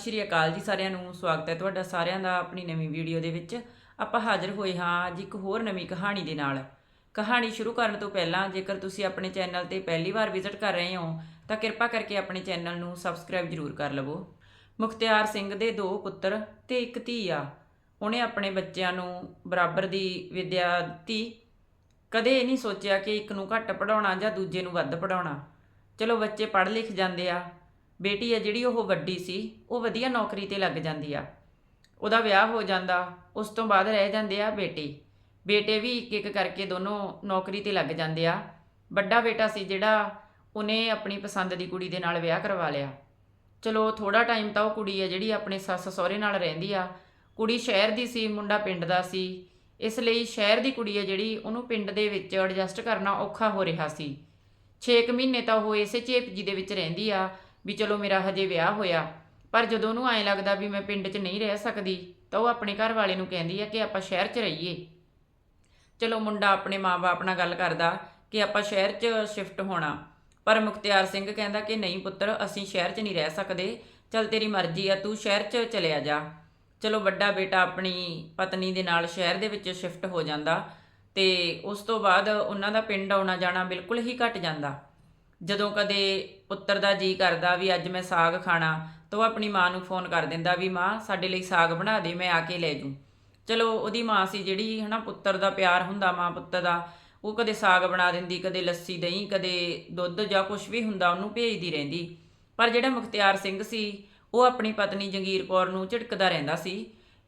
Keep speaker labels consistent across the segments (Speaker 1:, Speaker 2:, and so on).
Speaker 1: ਸ਼੍ਰੀ ਅਕਾਲ ਜੀ ਸਾਰਿਆਂ ਨੂੰ, ਸਵਾਗਤ ਹੈ ਤੁਹਾਡਾ ਸਾਰਿਆਂ ਦਾ ਆਪਣੀ ਨਵੀਂ ਵੀਡੀਓ ਦੇ ਵਿੱਚ। ਆਪਾਂ ਹਾਜ਼ਰ ਹੋਏ ਹਾਂ ਅੱਜ ਇੱਕ ਹੋਰ ਨਵੀਂ ਕਹਾਣੀ ਦੇ ਨਾਲ। ਕਹਾਣੀ ਸ਼ੁਰੂ ਕਰਨ ਤੋਂ ਪਹਿਲਾਂ ਜੇਕਰ ਤੁਸੀਂ ਆਪਣੇ ਚੈਨਲ ਤੇ ਪਹਿਲੀ ਵਾਰ ਵਿਜ਼ਿਟ ਕਰ ਰਹੇ ਹੋ, ਤਾਂ ਕਿਰਪਾ ਕਰਕੇ ਆਪਣੇ ਚੈਨਲ ਨੂੰ ਸਬਸਕ੍ਰਾਈਬ ਜ਼ਰੂਰ ਕਰ ਲਵੋ। ਮੁਖਤਿਆਰ ਸਿੰਘ ਦੇ ਦੋ ਪੁੱਤਰ ਤੇ ਇੱਕ ਧੀ ਆ। ਉਹਨੇ ਆਪਣੇ ਬੱਚਿਆਂ ਨੂੰ ਬਰਾਬਰ ਦੀ ਵਿੱਦਿਆ ਦਿੱਤੀ। ਕਦੇ ਇਹ ਨਹੀਂ ਸੋਚਿਆ ਕਿ ਇੱਕ ਨੂੰ ਘੱਟ ਪੜਾਉਣਾ ਜਾਂ ਦੂਜੇ ਨੂੰ ਵੱਧ ਪੜਾਉਣਾ ਚਲੋ ਬੱਚੇ ਪੜ੍ਹ ਲਿਖ ਜਾਂਦੇ ਆ। ਬੇਟੀ ਆ ਜਿਹੜੀ ਉਹ ਵੱਡੀ ਸੀ, ਉਹ ਵਧੀਆ ਨੌਕਰੀ ਤੇ ਲੱਗ ਜਾਂਦੀ ਆ। ਉਹਦਾ ਵਿਆਹ ਹੋ ਜਾਂਦਾ, ਉਸ ਤੋਂ ਬਾਅਦ ਰਹਿ ਜਾਂਦੇ ਆ ਬੇਟੇ। ਬੇਟੇ ਵੀ ਇੱਕ ਇੱਕ ਕਰਕੇ ਦੋਨੋਂ ਨੌਕਰੀ ਤੇ ਲੱਗ ਜਾਂਦੇ ਆ। ਵੱਡਾ ਬੇਟਾ ਸੀ ਜਿਹੜਾ, ਉਹਨੇ ਆਪਣੀ ਪਸੰਦ ਦੀ ਕੁੜੀ ਦੇ ਨਾਲ ਵਿਆਹ ਕਰਵਾ ਲਿਆ। ਚਲੋ ਥੋੜਾ ਟਾਈਮ ਤਾਂ ਉਹ ਕੁੜੀ ਹੈ ਜਿਹੜੀ ਆਪਣੇ ਸੱਸ ਸਹੁਰੇ ਨਾਲ ਰਹਿੰਦੀ ਆ। ਕੁੜੀ ਸ਼ਹਿਰ ਦੀ ਸੀ, ਮੁੰਡਾ ਪਿੰਡ ਦਾ ਸੀ। ਇਸ ਲਈ ਸ਼ਹਿਰ ਦੀ ਕੁੜੀ ਹੈ ਜਿਹੜੀ, ਉਹਨੂੰ ਪਿੰਡ ਦੇ ਵਿੱਚ ਐਡਜਸਟ ਕਰਨਾ ਔਖਾ ਹੋ ਰਿਹਾ ਸੀ। 6 ਮਹੀਨੇ ਤਾਂ ਉਹ ਇਸੇ ਚੇਪ ਜੀ ਦੇ ਵਿੱਚ ਰਹਿੰਦੀ ਆ। ਵੀ ਚਲੋ ਮੇਰਾ ਹਜੇ ਵਿਆਹ ਹੋਇਆ, ਪਰ ਜਦੋਂ ਉਹਨੂੰ ਐਂ ਲੱਗਦਾ ਵੀ ਮੈਂ ਪਿੰਡ 'ਚ ਨਹੀਂ ਰਹਿ ਸਕਦੀ, ਤਾਂ ਉਹ ਆਪਣੇ ਘਰ ਵਾਲੇ ਨੂੰ ਕਹਿੰਦੀ ਆ ਕਿ ਆਪਾਂ ਸ਼ਹਿਰ 'ਚ ਰਹੀਏ। ਚਲੋ ਮੁੰਡਾ ਆਪਣੇ ਮਾਪੇ ਨਾਲ ਗੱਲ ਕਰਦਾ ਕਿ ਆਪਾਂ ਸ਼ਹਿਰ 'ਚ ਸ਼ਿਫਟ ਹੋਣਾ, ਪਰ ਮੁਖਤਿਆਰ ਸਿੰਘ ਕਹਿੰਦਾ ਕਿ ਨਹੀਂ ਪੁੱਤਰ, ਅਸੀਂ ਸ਼ਹਿਰ 'ਚ ਨਹੀਂ ਰਹਿ ਸਕਦੇ, ਚਲ ਤੇਰੀ ਮਰਜ਼ੀ ਆ, ਤੂੰ ਸ਼ਹਿਰ 'ਚ ਚਲਿਆ ਜਾ। ਚਲੋ ਵੱਡਾ ਬੇਟਾ ਆਪਣੀ ਪਤਨੀ ਦੇ ਨਾਲ ਸ਼ਹਿਰ ਦੇ ਵਿੱਚ ਸ਼ਿਫਟ ਹੋ ਜਾਂਦਾ ਤੇ ਉਸ ਤੋਂ ਬਾਅਦ ਉਹਨਾਂ ਦਾ ਪਿੰਡ ਆਉਣਾ ਜਾਣਾ ਬਿਲਕੁਲ ਹੀ ਘਟ ਜਾਂਦਾ। ਜਦੋਂ ਕਦੇ ਪੁੱਤਰ ਦਾ ਜੀ ਕਰਦਾ ਵੀ ਅੱਜ ਮੈਂ ਸਾਗ ਖਾਣਾ, ਤਾਂ ਉਹ ਆਪਣੀ ਮਾਂ ਨੂੰ ਫੋਨ ਕਰ ਦਿੰਦਾ ਵੀ ਮਾਂ, ਸਾਡੇ ਲਈ ਸਾਗ ਬਣਾ ਦੇ, ਮੈਂ ਆ ਕੇ ਲੈ ਜੂ ਚਲੋ, ਉਹਦੀ ਮਾਂ ਸੀ ਜਿਹੜੀ, ਹਨਾ, ਪੁੱਤਰ ਦਾ ਪਿਆਰ ਹੁੰਦਾ ਮਾਂ ਪੁੱਤ ਦਾ, ਉਹ ਕਦੇ ਸਾਗ ਬਣਾ ਦਿੰਦੀ, ਕਦੇ ਲੱਸੀ ਦਹੀਂ, ਕਦੇ ਦੁੱਧ ਜਾਂ ਕੁਝ ਵੀ ਹੁੰਦਾ, ਉਹਨੂੰ ਭੇਜਦੀ ਰਹਿੰਦੀ। ਪਰ ਜਿਹੜਾ ਮੁਖਤਿਆਰ ਸਿੰਘ ਸੀ, ਉਹ ਆਪਣੀ ਪਤਨੀ ਜੰਗੀਰ ਕੌਰ ਨੂੰ ਝਿੜਕਦਾ ਰਹਿੰਦਾ ਸੀ